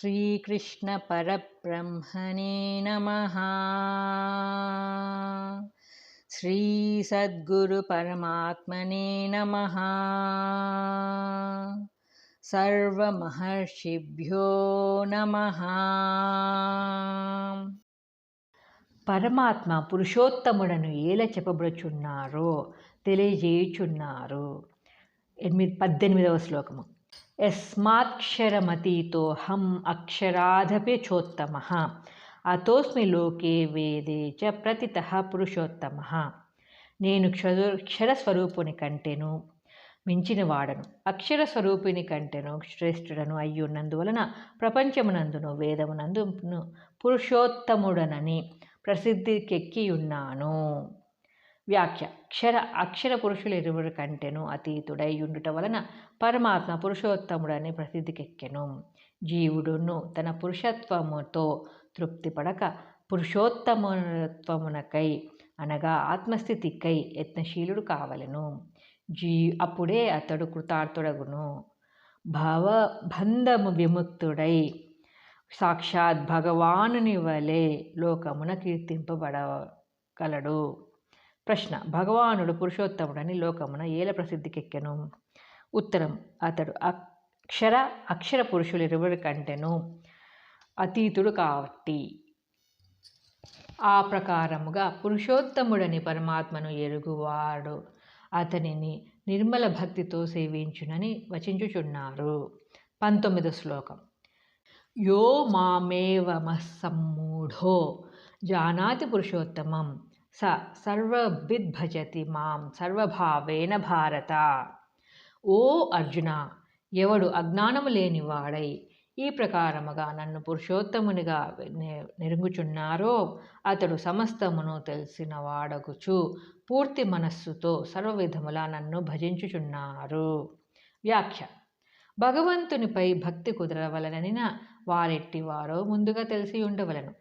श्रीकृष्णपरब्रह्मणे नमः श्रीसद्गुरुपरमात्मने नमः सर्वमहर्षिभ्यो नमः పరమాత్మ పురుషోత్తముడను ఏల చెప్పబడుచున్నారో తెలియజేయుచున్నారు ఎనిమిది పద్దెనిమిదవ శ్లోకము యస్మాక్షరమతీతోహం అక్షరాధపి చోత్తమ అతోస్మి లోకే వేదే చ ప్రతిత పురుషోత్తమ నేను క్షర క్షరస్వరూపుని కంటేను మించిన వాడను అక్షర స్వరూపిణి కంటెను శ్రేష్ఠుడను అయ్యున్నందువలన ప్రపంచమునందును వేదమునందును పురుషోత్తముడనని ప్రసిద్ధికెక్కియున్నాను వ్యాఖ్య. క్షర అక్షర పురుషులు ఇరువురు కంటెను అతీతుడై ఉండుట వలన పరమాత్మ పురుషోత్తముడని ప్రసిద్ధికెక్కెను. జీవుడును తన పురుషత్వముతో తృప్తిపడక పురుషోత్తమత్వమునకై అనగా ఆత్మస్థితికై యత్నశీలుడు కావలెను. జీ అప్పుడే అతడు కృతార్థుడగును. భవబంధము విముక్తుడై సాక్షాత్ భగవానుని వలె లోకమున కీర్తింపబడగలడు ప్రశ్న భగవానుడు పురుషోత్తముడని లోకమున ఏల ప్రసిద్ధికెక్కెను? ఉత్తరం అతడు అక్షర అక్షర పురుషులు ఇరువురి కంటెను అతీతుడు కాబట్టి. ఆ ప్రకారముగా పురుషోత్తముడని పరమాత్మను ఎరుగువాడు అతనిని నిర్మల భక్తితో సేవించునని వచించుచున్నారు. పంతొమ్మిదో శ్లోకం. యో మామేవమసమ్మూఢో జానాతి పురుషోత్తమం స సర్వవిద్భజతి మాం సర్వభావేన భారత. ఓ అర్జున ఎవడు అజ్ఞానము లేనివాడై ఈ ప్రకారముగా నన్ను పురుషోత్తమునిగా నెరుగుచున్నారో అతడు సమస్తమును తెలిసిన వాడగుచు పూర్తి మనస్సుతో సర్వవిధములా నన్ను భజించుచున్నారు. వ్యాఖ్య. భగవంతునిపై భక్తి కుదరవలననిన వారెట్టివారో ముందుగా తెలిసి ఉండవలను.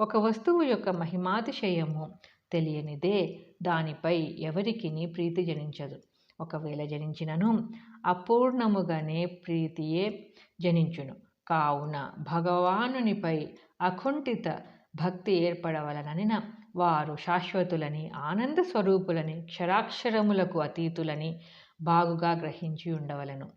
ఒక వస్తువు యొక్క మహిమాతిశయము తెలియనిదే. దానిపై ఎవరికి ప్రీతి జనించదు. ఒకవేళ జనించినను అపూర్ణముగానే ప్రీతియే జనించును. కావున భగవానునిపై అకుంఠిత భక్తి ఏర్పడవలననిన వారు శాశ్వతులని ఆనంద స్వరూపులని క్షరాక్షరములకు అతీతులని బాగుగా గ్రహించి ఉండవలను.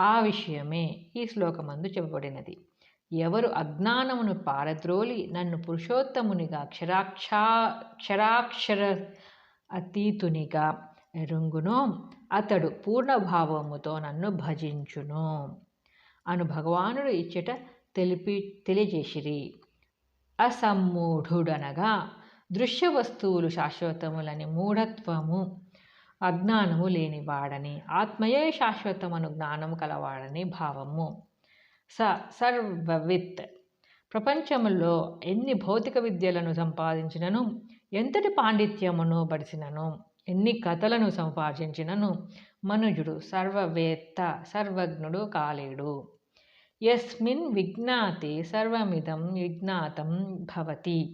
ఆ విషయమే ఈ శ్లోకమందు చెప్పబడినది. ఎవరు అజ్ఞానమును పారద్రోలి నన్ను పురుషోత్తమునిగా క్షరాక్షా క్షరాక్షర అతీతునిగా ఎరుంగునో అతడు పూర్ణభావముతో నన్ను భజించును. అను భగవానుడు ఇచ్చట తెలిపి తెలియజేసిరి. అసమ్మూఢుడనగా దృశ్య వస్తువులు శాశ్వతములని మూఢత్వము అజ్ఞానము లేనివాడని ఆత్మయే శాశ్వతమను జ్ఞానము కలవాడని భావము. స సర్వవిత్. ప్రపంచములో ఎన్ని భౌతిక విద్యలను సంపాదించినను ఎంతటి పాండిత్యమును బడిసినను ఎన్ని కథలను సంపాదించినను మనుజుడు సర్వవేత్త సర్వజ్ఞుడు కాలేడు. యస్మిన్ విజ్ఞాతి సర్వమిదం విజ్ఞాతం భవతి.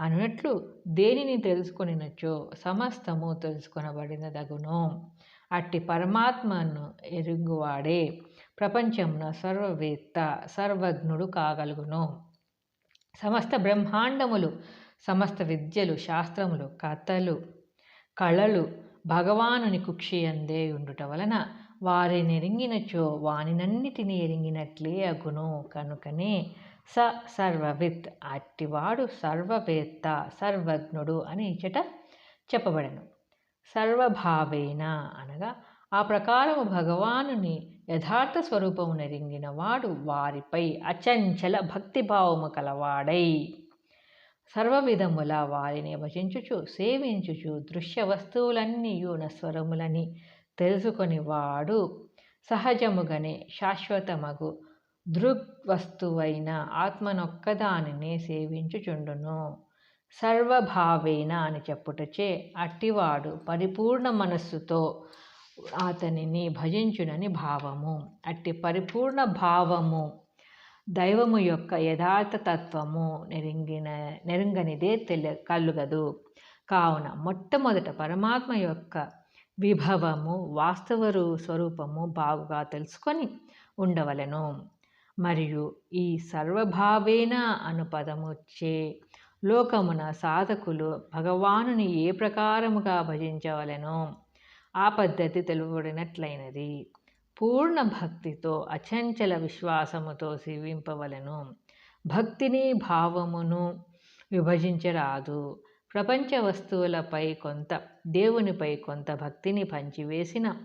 అన్నట్లు దేనిని తెలుసుకొనినచో సమస్తము తెలుసుకొనబడినదగును. అట్టి పరమాత్మను ఎరుగువాడే ప్రపంచమున సర్వవేత్త సర్వజ్ఞుడు కాగలుగును. సమస్త బ్రహ్మాండములు సమస్త విద్యలు శాస్త్రములు కథలు కళలు భగవానుని కుక్షియందే ఉండుట వలన వారిని ఎరింగినచో వానినన్నిటినీ ఎరింగినట్లే అగును. కనుకనే స సర్వవిత్ అట్టివాడు సర్వవేత్త సర్వజ్ఞుడు అని ఇచ్చట చెప్పబడను. సర్వభావేన అనగా ఆ ప్రకారము భగవానుని యథార్థ స్వరూపము నెరింగిన వాడు వారిపై అచంచల భక్తిభావము కలవాడై సర్వవిధముల వారిని భజించుచు సేవించుచు దృశ్య వస్తువులన్నీ నస్వరములని తెలుసుకొని వాడు సహజముగానే శాశ్వతమగు దృగ్వస్తువైన ఆత్మనొక్కదానిని సేవించుచుండును. సర్వభావేన అని చెప్పుటచే అట్టివాడు పరిపూర్ణ మనస్సుతో అతనిని భజించునని భావము. అట్టి పరిపూర్ణ భావము దైవము యొక్క యథార్థ తత్వము నెరింగిన నెరింగనిదే తెలి కలుగదు. కావున మొట్టమొదట పరమాత్మ యొక్క విభవము వాస్తవ స్వరూపము బాగుగా తెలుసుకొని ఉండవలెను. మరియు ఈ సర్వభావేన అనుపదముచ్చే లోకమున సాధకులు భగవానుని ఏ ప్రకారముగా భజించవలెనో? ఆ పద్ధతి తెలుపబడినట్లయినది పూర్ణ భక్తితో అచంచల విశ్వాసముతో సేవింపవలను. భక్తిని భావమును విభజించరాదు. ప్రపంచ వస్తువులపై కొంత దేవునిపై కొంత భక్తిని పంచివేసిన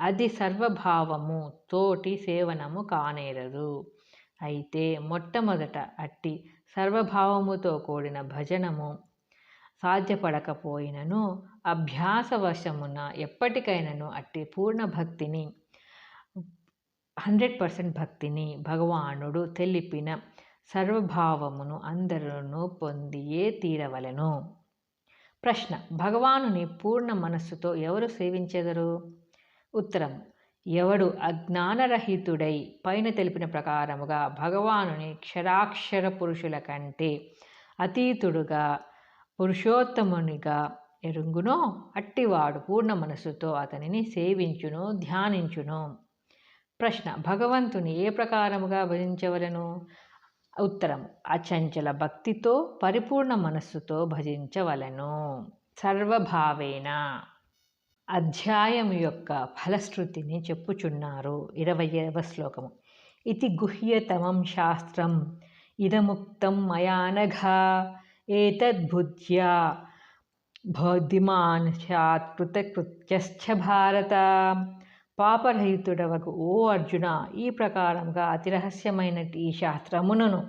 అది సర్వభావము తోటి సేవనము కానేరదు. అయితే మొట్టమొదట అట్టి సర్వభావముతో కూడిన భజనము సాధ్యపడకపోయినను అభ్యాసవశమున ఎప్పటికైనాను అట్టి పూర్ణ భక్తిని హండ్రెడ్ పర్సెంట్ భక్తిని భగవానుడు తెలిపిన సర్వభావమును అందరూ పొందియే తీరవలెను. ప్రశ్న భగవానుని పూర్ణ మనస్సుతో ఎవరు సేవించెదరు? ఉత్తరం ఎవడు అజ్ఞానరహితుడై పైన తెలిపిన ప్రకారముగా భగవానుని క్షరాక్షర పురుషుల కంటే అతీతుడుగా పురుషోత్తమునిగా ఎరుంగునో అట్టివాడు పూర్ణ మనస్సుతో అతనిని సేవించును ధ్యానించును. ప్రశ్న భగవంతుని ఏ ప్రకారముగా భజించవలను? ఉత్తరం అచంచల భక్తితో పరిపూర్ణ మనస్సుతో భజించవలను. సర్వభావేన. అధ్యాయం యొక్క ఫలశ్రుతిని చెప్పుచున్నారు ఇరవయవ శ్లోకము. ఇది గుహ్యతమం శాస్త్రం ఇదముక్తం మయానఘ ఏతద్బుద్ధ్యా బౌద్ధిమాన్ స్యాత్ కృతకృత్యశ్చ భారత పాపరహితుడవకు ఓ అర్జున ఈ ప్రకారంగా అతి రహస్యమైన ఈ శాస్త్రమునను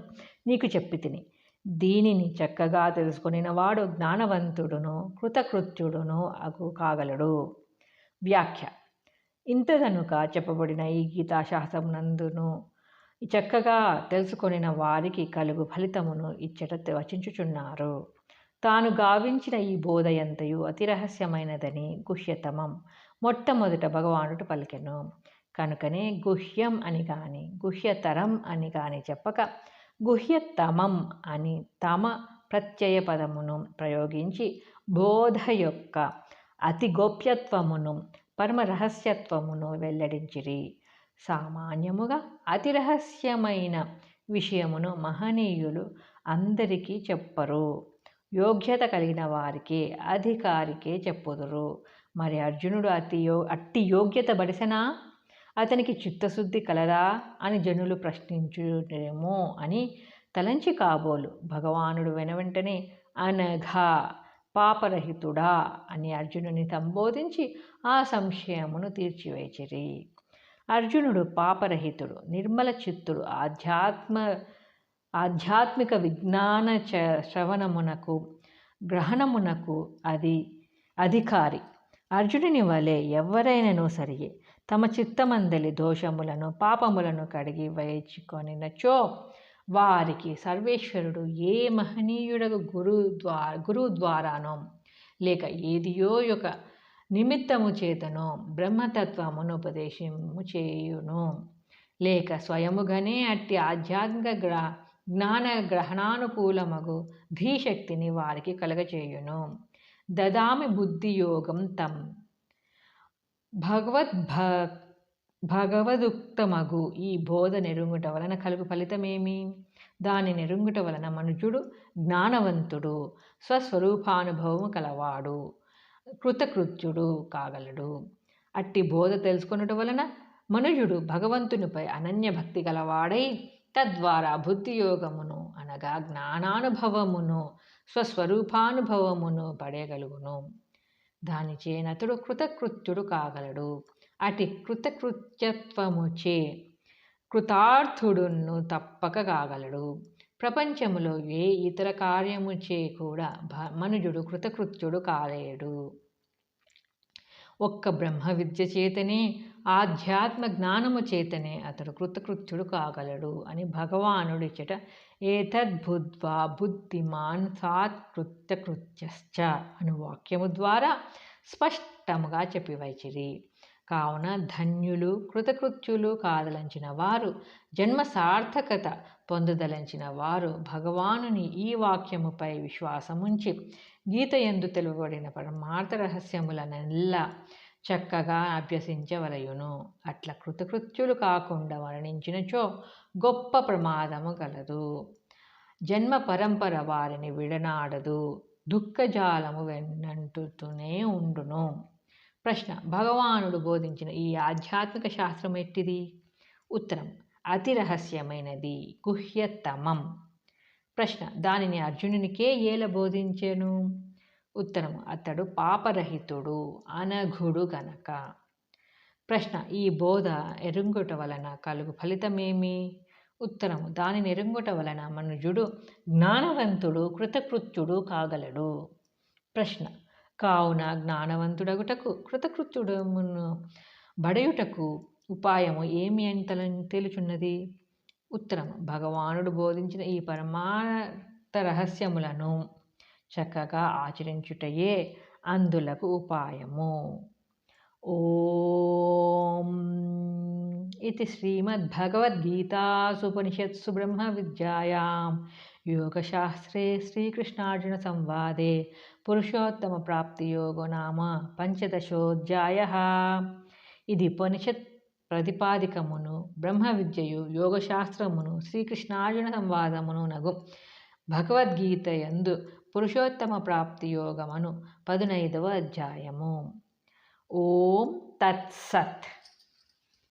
నీకు చెప్పి తిని దీనిని చక్కగా తెలుసుకొనిన వాడు జ్ఞానవంతుడును కృతకృత్యుడును అగు కాగలడు. వ్యాఖ్య. ఇంతదనుక చెప్పబడిన ఈ గీతాశాస్త్రమునందును చక్కగా తెలుసుకొనిన వారికి కలుగు ఫలితమును ఇచ్చట వచించుచున్నారు. తాను గావించిన ఈ బోధయంతయు అతి రహస్యమైనదని గుహ్యతమం. మొట్టమొదట భగవానుడు పలికెను. కనుకనే గుహ్యం అని కానీ గుహ్యతరం అని కానీ చెప్పక గుహ్యతమం అని తమ ప్రత్యయ పదమును ప్రయోగించి బోధ యొక్క అతి గోప్యత్వమును పరమ రహస్యత్వమును వెల్లడించిరి. సామాన్యముగా అతి రహస్యమైన విషయమును మహనీయులు అందరికీ చెప్పరు. యోగ్యత కలిగిన వారికి అధికారికే చెప్పుదురు. మరి అర్జునుడు అతి యో అట్టి యోగ్యత బడిసనా? అతనికి చిత్తశుద్ధి కలదా అని జనులు ప్రశ్నించుటేమో అని తలంచి కాబోలు. భగవానుడు వెనవెంటనే అనఘా పాపరహితుడా అని అర్జునుని సంబోధించి ఆ సంశయమును తీర్చివేచిరి. అర్జునుడు పాపరహితుడు నిర్మల చిత్తుడు ఆధ్యాత్మ ఆధ్యాత్మిక విజ్ఞాన చ శ్రవణమునకు గ్రహణమునకు అది అధికారి. అర్జునుని వలె ఎవరైనను సరియే తమ చిత్తమందలి దోషములను పాపములను కడిగి వేచుకొనినచో వారికి సర్వేశ్వరుడు ఏ మహనీయుడకు గురు ద్వారా గురువు ద్వారానో లేక ఏదియో యొక్క నిమిత్తము చేతనో బ్రహ్మతత్వమును ఉపదేశము చేయును లేక స్వయముగానే అట్టి ఆధ్యాత్మిక గ్రా జ్ఞాన గ్రహణానుకూలమగు ధీశక్తిని వారికి కలగచేయును. దదామి బుద్ధియోగం తం. భగవద్భ భగవదుక్తమగు ఈ బోధ నెరుంగుట వలన కలుగు ఫలితమేమి? దాని నెరుంగుట వలన మనుజుడు జ్ఞానవంతుడు స్వస్వరూపానుభవము కలవాడు కృతకృత్యుడు కాగలడు. అట్టి బోధ తెలుసుకొనుట వలన మనుజుడు భగవంతునిపై అనన్య భక్తి గలవాడై తద్వారా బుద్ధియోగమును అనగా జ్ఞానానుభవమును స్వస్వరూపానుభవమును పడేయగలుగును. దానిచే నతుడు కృతకృత్యుడు కాగలడు. అటి కృతకృత్యత్వముచే కృతార్థుడును తప్పక కాగలడు. ప్రపంచములో ఏ ఇతర కార్యముచే కూడా భ- మనుజుడు కృతకృత్యుడు కాలేడు. ఒక్క బ్రహ్మ విద్య చేతనే ఆధ్యాత్మ జ్ఞానము చేతనే అతడు కృతకృత్యుడు కాగలడు అని భగవానుడిచట ఏతద్బుద్ధ్వా బుద్ధిమాన్ సాత్ కృత్యకృత్యశ్చ అను వాక్యము ద్వారా స్పష్టముగా చెప్పివైచిరి. కావున ధన్యులు కృతకృత్యులు కాదలంచిన వారు జన్మ సార్థకత పొందదలంచిన వారు భగవానుని ఈ వాక్యముపై విశ్వాసముంచి గీత ఎందు తెలువబడిన పరమార్థ రహస్యములనెల్లా చక్కగా అభ్యసించవలయును. అట్లా కృతకృత్యులు కాకుండా మరణించినచో గొప్ప ప్రమాదము కలదు. జన్మ పరంపర వారిని విడనాడదు. దుఃఖజాలము వెన్నంటుతూనే ఉండును. ప్రశ్న భగవానుడు బోధించిన ఈ ఆధ్యాత్మిక శాస్త్రం ఎట్టిది? ఉత్తరం అతి రహస్యమైనది గుహ్యతమం. ప్రశ్న దానిని అర్జునునికే ఏల బోధించెను? ఉత్తరం అతడు పాపరహితుడు అనఘుడు గనక. ప్రశ్న ఈ బోధ ఎరుంగుట వలన కలుగు ఫలితమేమి? ఉత్తరము దానిని ఎరుంగుట వలన మనుజుడు జ్ఞానవంతుడు కృతకృత్యుడు కాగలడు. ప్రశ్న కావున జ్ఞానవంతుడగుటకు కృతకృత్యుడమును బడయుటకు ఉపాయము ఏమి అని తల తేలుచున్నది? ఉత్తరం భగవానుడు బోధించిన ఈ పరమార్థ రహస్యములను చక్కగా ఆచరించుటయే అందులకు ఉపాయము. ఓం. ఇది శ్రీమద్భగవద్గీతాసుపనిషత్సు బ్రహ్మ విద్యాయాం యోగశాస్త్రే శ్రీకృష్ణార్జున సంవాదే. పురుషోత్తమ ప్రాప్తి యోగో నామ పంచదశోధ్యాయ. ఇది ఉపనిషత్ ప్రతిపాదికమును బ్రహ్మ విద్యయు యోగశాస్త్రమును శ్రీకృష్ణార్జున సంవాదమును నగు. భగవద్గీత యందు పురుషోత్తమ ప్రాప్తి యోగమను పదునైదవ అధ్యాయము. ఓం తత్సత్